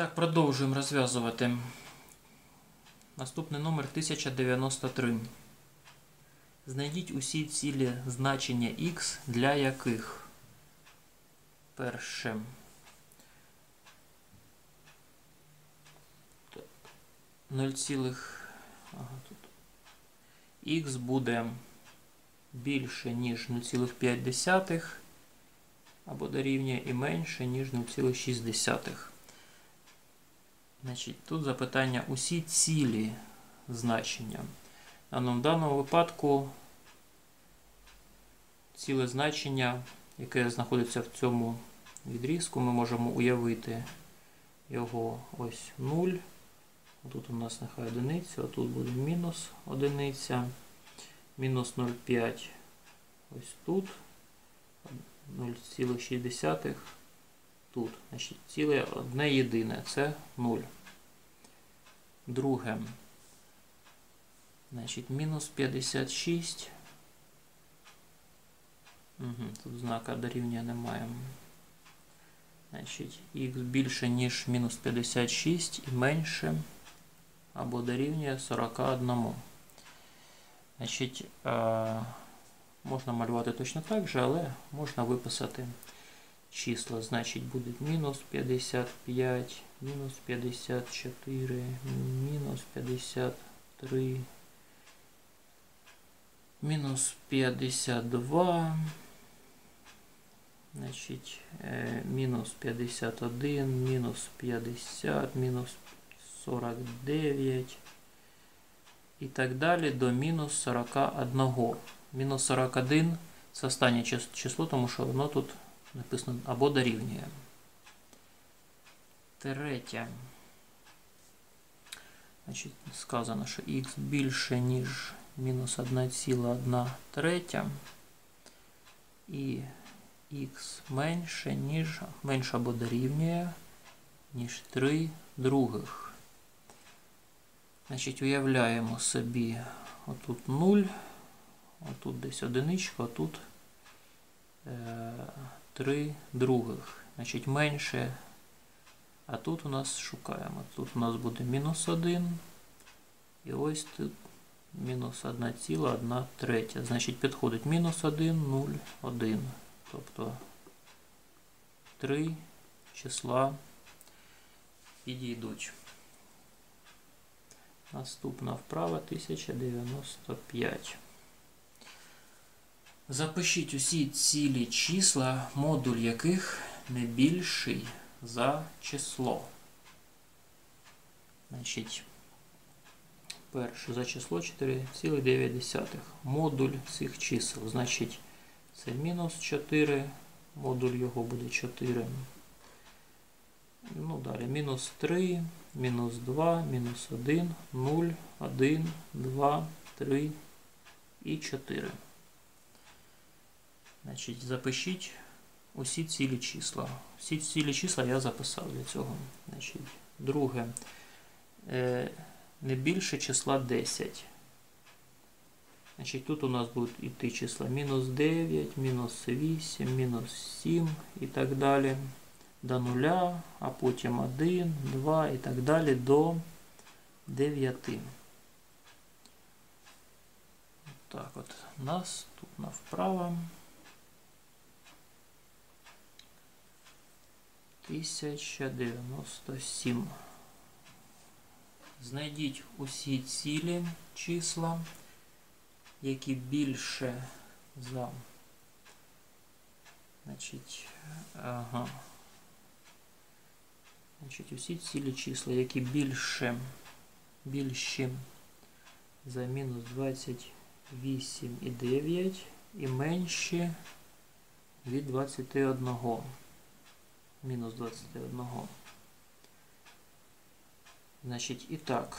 так, продовжуємо розв'язувати. Наступний номер 1093. Знайдіть усі цілі значення х для яких. Перше. Так. 0, цілих- ага, тут. х буде більше, ніж 0,5 або дорівнює і менше, ніж 0,6. Значить, тут запитання усі цілі значення. В даному випадку ціле значення, яке знаходиться в цьому відрізку, ми можемо уявити його ось 0. Тут у нас нехай одиниця, а тут буде мінус одиниця, мінус 0,5 ось тут, 0,6 тут. Значить, ціле одне єдине це 0. Друге. Значить, мінус 56. Угу, тут знака дорівнює немає. Значить, х більше, ніж мінус 56 і менше або дорівнює 41. Значить, е, можна малювати точно так же, але можна виписати числа. Значить, буде мінус 55, мінус 54, мінус 53, мінус 52, значить, е, мінус 51, мінус 50, мінус 49 і так далі до мінус 41. Мінус 41 це останнє чис- число, тому що воно тут написано або дорівнює. Третє. Значить, сказано, що х більше, ніж мінус 1,1 третя. І х менше, ніж менше або дорівнює, ніж 3 других. Значить, уявляємо собі отут 0, отут десь одиничка, отут е, 3 других. Значить, менше. А тут у нас шукаємо. Тут у нас буде мінус 1. І ось тут мінус 1,1 третя. Значить, підходить мінус 1, 0, 1. Тобто 3 числа підійдуть. Наступна вправа 1095. Запишіть усі цілі числа, модуль яких не більший за число. Значить, перше за число 4,9. Модуль цих чисел. Значить, це мінус 4, модуль його буде 4. Ну, далі мінус 3, мінус 2, мінус 1, 0, 1, 2, 3 і 4. Значить, запишіть усі цілі числа. Всі цілі числа я записав для цього. Значить, друге, е, не більше числа 10. Значить, тут у нас будуть йти числа мінус 9, мінус 8, мінус 7 і так далі. До нуля, а потім 1, 2 і так далі до 9. Так от, наступна вправа. 1097. Знайдіть усі цілі числа, які більше за. Значить, ага. Значить, усі цілі числа, які більше, більші за мінус 28 і 9 і менші від 21 мінус 21. Значить, і так,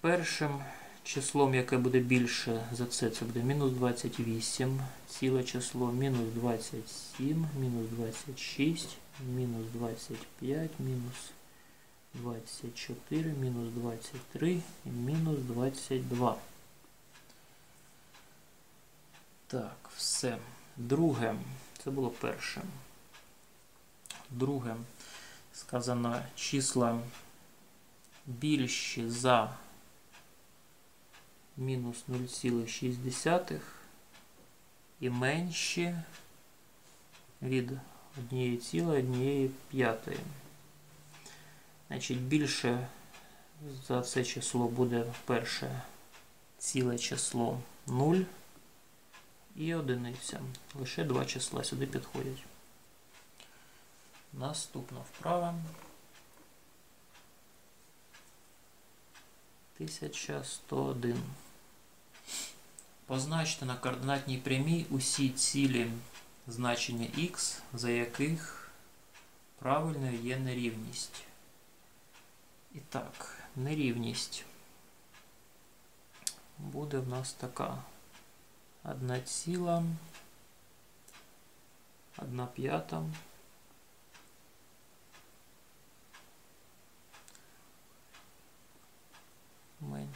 першим числом, яке буде більше за це, це буде мінус 28, ціле число, мінус 27, мінус 26, мінус 25, мінус 24, мінус 23 і мінус 22. Так, все. Друге, це було перше. Друге, сказано числа більші за мінус 0,6 і менші від 1,1. Значить, більше за це число буде перше ціле число 0 і одиниця. Лише два числа сюди підходять. Наступна вправа. 1101. Позначте на координатній прямій усі цілі значення х, за яких правильною є нерівність. І так, нерівність буде в нас така. 1 ціла, 1 п'ята.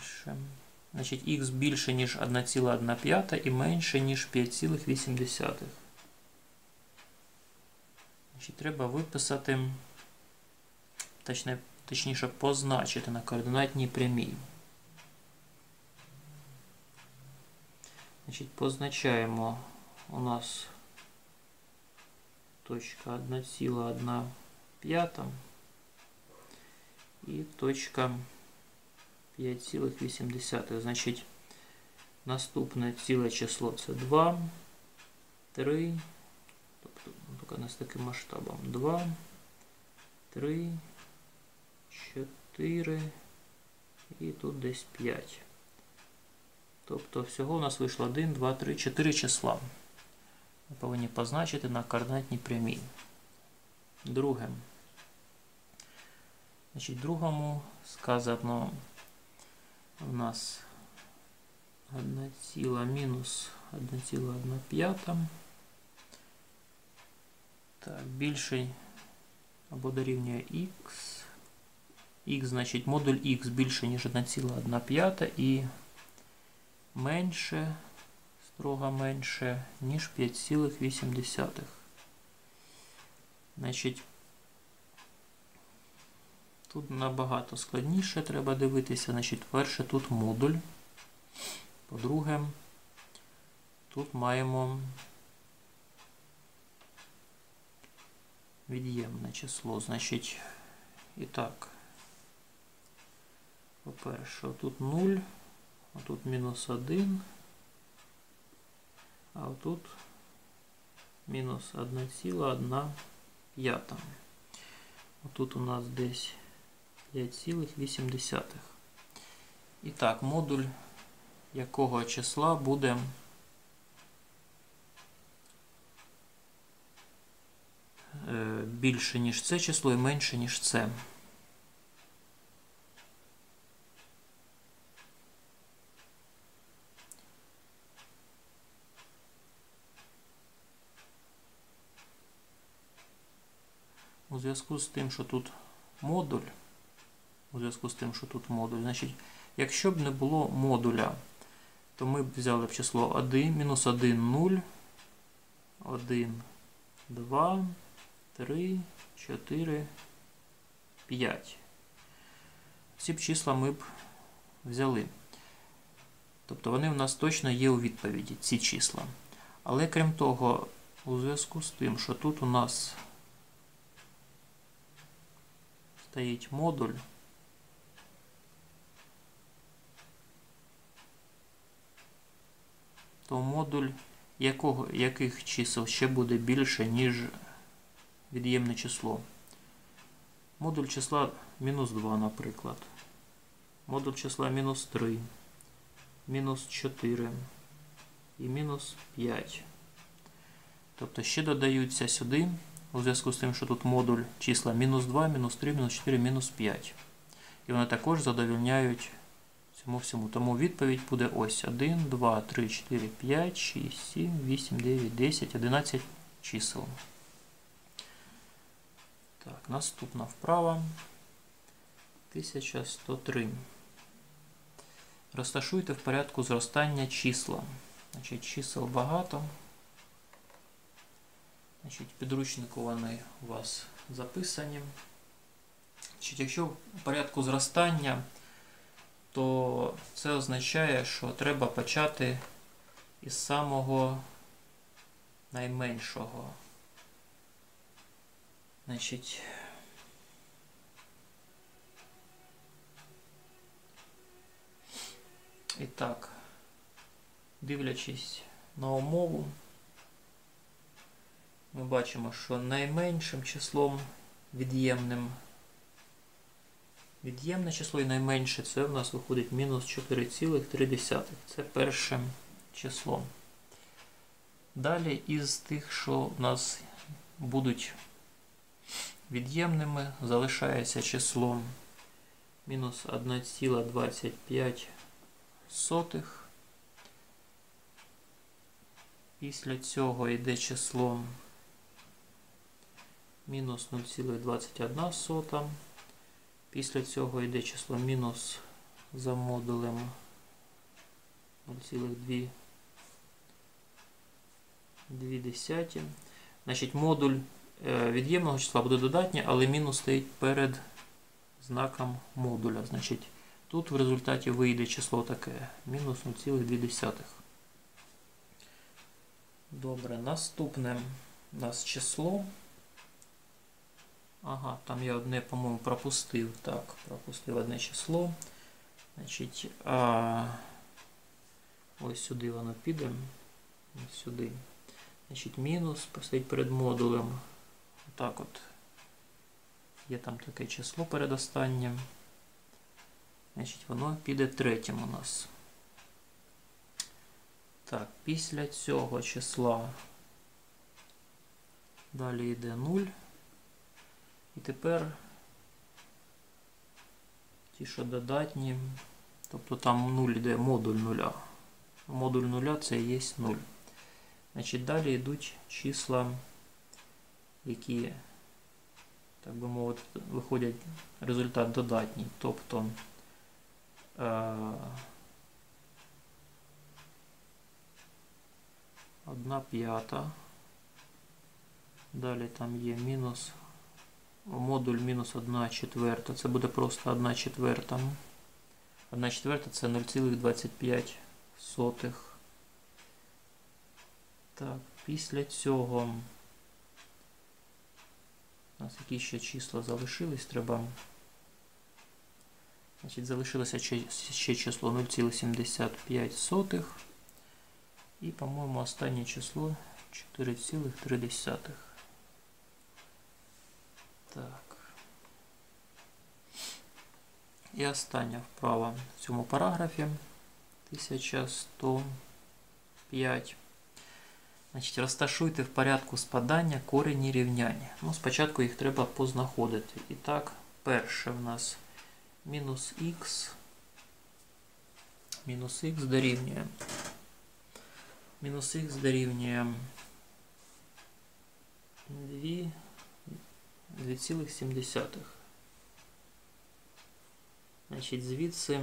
Менше. Значить, х більше, ніж 1,1 п'ята і менше, ніж 5,8. Значить, треба виписати, точне, точніше, позначити на координатній прямій. Значить, позначаємо у нас точка 1,1 п'ята і точка 5,8. Значить, наступне ціле число це 2, 3, тобто ну, не з таким масштабом. 2, 3, 4 і тут десь 5. Тобто всього у нас вийшло 1, 2, 3, 4 числа. Ми повинні позначити на координатній прямій. Друге. Значить, другому сказано у нас 1 ціла мінус 1,1 п'ята. Так, більший або дорівнює х. Х, значить, модуль х більше, ніж 1,1 п'ята і менше, строго менше, ніж 5,8. Значить, тут набагато складніше треба дивитися. Значить, перше тут модуль. По-друге, тут маємо від'ємне число. Значить, і так, по-перше, тут 0. Тут мінус 1, а тут мінус 1,1 п'ята. Тут у нас десь 5,8. І так, модуль якого числа буде е, більше, ніж це число і менше, ніж це. У зв'язку з тим, що тут модуль, у зв'язку з тим, що тут модуль, значить, якщо б не було модуля, то ми б взяли б число 1, мінус 1, 0, 1, 2, 3, 4, 5. Ці б числа ми б взяли. Тобто вони в нас точно є у відповіді, ці числа. Але крім того, у зв'язку з тим, що тут у нас стоїть модуль. То модуль якого, яких чисел ще буде більше, ніж від'ємне число. Модуль числа мінус 2, наприклад. Модуль числа мінус 3, мінус 4 і мінус 5. Тобто ще додаються сюди у зв'язку з тим, що тут модуль числа мінус 2, мінус 3, мінус 4, мінус 5. І вони також задовільняють цьому всьому. Тому відповідь буде ось 1, 2, 3, 4, 5, 6, 7, 8, 9, 10, 11 чисел. Так, наступна вправа. 1103. Розташуйте в порядку зростання числа. Значить, чисел багато. Значить, Підручнику вони у вас записані. Значить, якщо в порядку зростання, то це означає, що треба почати із самого найменшого. Значить, і так, дивлячись на умову, ми бачимо, що найменшим числом від'ємним від'ємне число і найменше це в нас виходить мінус 4,3. Це перше число. Далі із тих, що в нас будуть від'ємними, залишається число мінус 1,25. Після цього йде число мінус 0,21. Після цього йде число мінус за модулем 0,2. Значить, модуль е, від'ємного числа буде додатній, але мінус стоїть перед знаком модуля. Значить, тут в результаті вийде число таке мінус 0,2. Добре, наступне у нас число. Ага, там я одне, по-моєму, пропустив. Так, пропустив одне число. Значить, а, ось сюди воно піде. Ось сюди. Значить, мінус стоїть перед модулем. Так от. Є там таке число перед останнім. Значить, воно піде третім у нас. Так, після цього числа далі йде 0. І тепер ті, що додатні, тобто там 0 йде модуль нуля. Модуль нуля це є 0. Значить, далі йдуть числа, які, так би мовити, виходять результат додатній. Тобто е, одна п'ята. Далі там є мінус модуль мінус 1 четверта. Це буде просто 1 четверта. 1 четверта це 0,25. Так, після цього у нас які ще числа залишились, треба. Значить, залишилося ще число 0,75. І, по-моєму, останнє число 4,3. Так. І остання вправа в цьому параграфі 1105. Значить, Розташуйте в порядку спадання корені рівняння. Ну, Спочатку їх треба познаходити. І так, перше в нас мінус х. Мінус х дорівнює. Мінус х дорівнює 2. 2,7. Значить, звідси,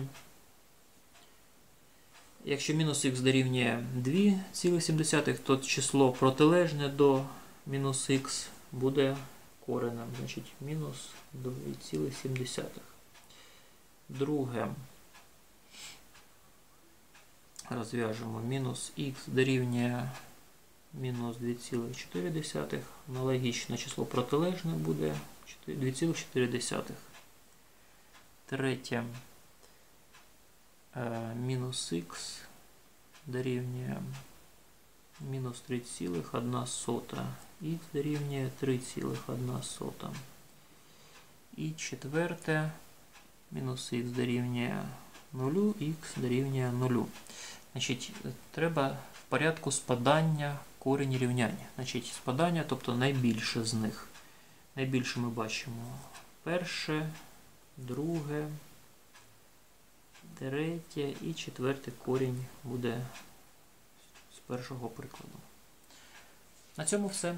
якщо мінус х дорівнює 2,7, то число протилежне до мінус х буде коренем. Значить, мінус 2,7. Друге. Розв'яжемо мінус х дорівнює мінус 2,4. Аналогічно число протилежне буде 2,4. Третє е, мінус х дорівнює мінус 3,1 сота. Х дорівнює 3,1 сота. І четверте мінус х дорівнює 0, х дорівнює 0. Значить, треба в порядку спадання корені рівняння. Значить, спадання, тобто найбільше з них. Найбільше ми бачимо перше, друге, третє і четвертий корінь буде з першого прикладу. На цьому все.